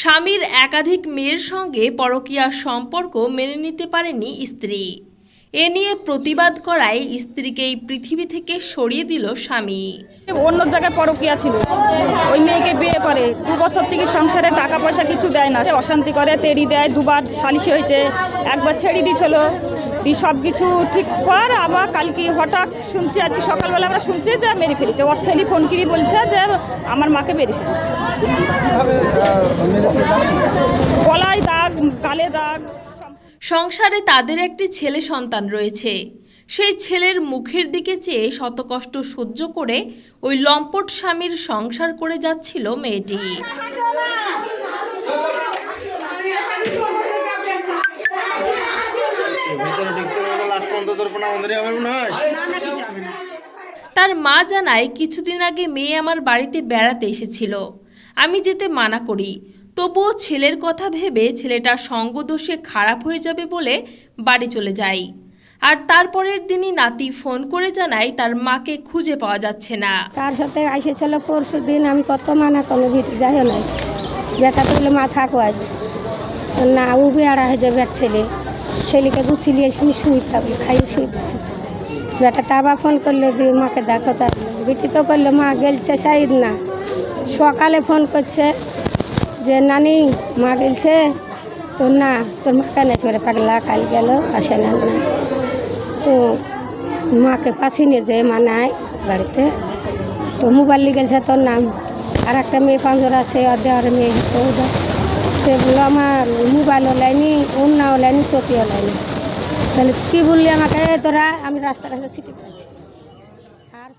স্বামীর একাধিক মেয়ের সঙ্গে পরকীয়ার সম্পর্ক মেনে নিতে পারেনি স্ত্রী। এ নিয়ে প্রতিবাদ করায় স্ত্রীকে এই পৃথিবী থেকে সরিয়ে দিল স্বামী। অন্য জায়গায় পরকিয়া ছিল। ওই মেয়েকে বিয়ে করে। দু বছর থেকে সংসারে টাকা পয়সা কিছু দেয় না। অশান্তি করে, তেড়ি দেয়, দুবার সালিশি হয়েছে, একবার ছেড়ে দিয়েছিল দিয়ে সব কিছু ঠিক কর আবার কালকে হঠাৎ শুনছি আজকে সকালবেলা আমরা শুনছি যে মেরে ফেলেছে। ওর ছেলে ফোন করি বলছে যে আমার মাকে মেরে ফেলেছে। গলায় দাগ, গালে দাগ, সংসারে তাদের একটি ছেলে সন্তান রয়েছে। সেই ছেলের মুখের দিকে চেয়ে শত কষ্ট সহ্য করে ওই লম্পট স্বামীর সংসার করে যাচ্ছিল মেয়েটি। তোর হবে মনে হয় মা জানায় কিছুদিন আগে মেয়ে আমার বাড়িতে বেড়াতে এসেছিল। আমি যেতে মানা করি। তবুও ছেলের কথা ভেবে ছেলেটা সঙ্গদোষে খারাপ হয়ে যাবে বলে বাড়ি চলে যাই। আর তারপরের দিনই নাতি ফোন করে জানায় তার মাকে খুঁজে পাওয়া যাচ্ছে না। তার সাথে এসেছিল পরশু দিন আমি কত মানা কোনো ভিতরে যাই না। বেটা তুলে মা থাকো আজ। না ও বেড়া হয়ে যাবে এক ছেলে। ছেলেকে গুছিয়ে এসে আমি শুই থাকব, খাইয়ে শুই থাকব। বেটা তাবা ফোন করল যে মাকে দেখো তার বেটি তো করল, মা, গেলছে শাহিদ না। সকালে ফোন করছে যে, নানি, মা গেলছে? তো, না, তোর মা কেন ছেড়ে পাগলা, কাল গেল, আসে না। না তো, মাকে পাশে নিয়ে যায়, মা নাই বাড়িতে। তো, মোবাইল গেছে তোর নাম? আর একটা মেয়ে পাঁচজন আছে, আর দেওয়ার মেয়ে, তো ওদের সে বলল আমার মোবাইলও লাইনি অন্যও লাইনি, চটিও লাইনি। তাহলে কী বললি আমাকে "এ তোরা? আমি রাস্তা রাস্তা ছিটি পেয়েছি আর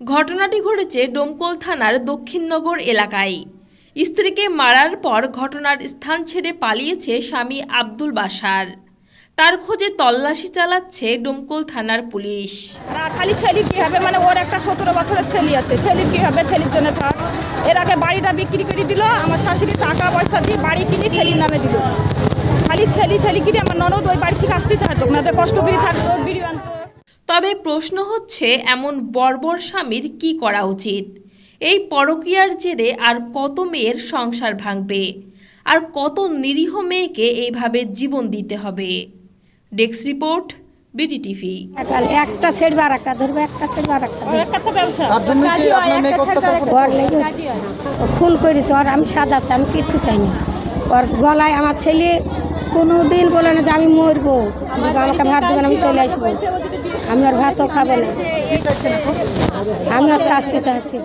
ঘটনাটি ঘটেছে ডোমকল থানার দক্ষিণনগর এলাকায়। স্ত্রীকে মারার পর ঘটনার স্থান ছেড়ে পালিয়েছে স্বামী আব্দুল বাসার তার খোঁজে তল্লাশি চালাচ্ছে ডোমকল থানার পুলিশ। খালি ছেলে কি হবে? মানে ওর একটা সতেরো বছরের ছেলে আছে। ছেলে কি হবে? ছেলের জন্য থাক। এর আগে বাড়িটা বিক্রি করে দিল আমার শাশুড়ি টাকা পয়সা দিয়ে বাড়ি কিনে ছেলের নামে দিল। খালি ছেলে ছেলে কিনে আমার ননদ ওই বাড়ি থেকে আসতে চাইতো। না যে কষ্ট করে থাকতো বিড়ি আনতো। তবে প্রশ্ন হচ্ছে এমন বর্বর স্বামীর কি করা উচিত? এই পরকীয়ার জেরে আর কত মেয়ের সংসার ভাঙবে? আর কত নিরীহ মেয়েকে এইভাবে জীবন দিতে হবে? Desk report BD TV. একাল একটা ছেড়বে আর একটা ধরবে একটা ছেড়বে আর একটা ধরবে। একটা তো ব্যবসা। তার জন্য কি আপনার মেয়ে চান? ওর লেগে খুন করেছে ওর আমি সাজাচ্ছি আমি কিচ্ছু চাইনি ওর গলায় আমার ছেলে কোনো দিন বলে না যে আমি মরবো। আমাকে ভাত দেবেন আমি চলে আসব। আমি আর ভাতও খাব না। আমি আর শাস্তি চাচ্ছি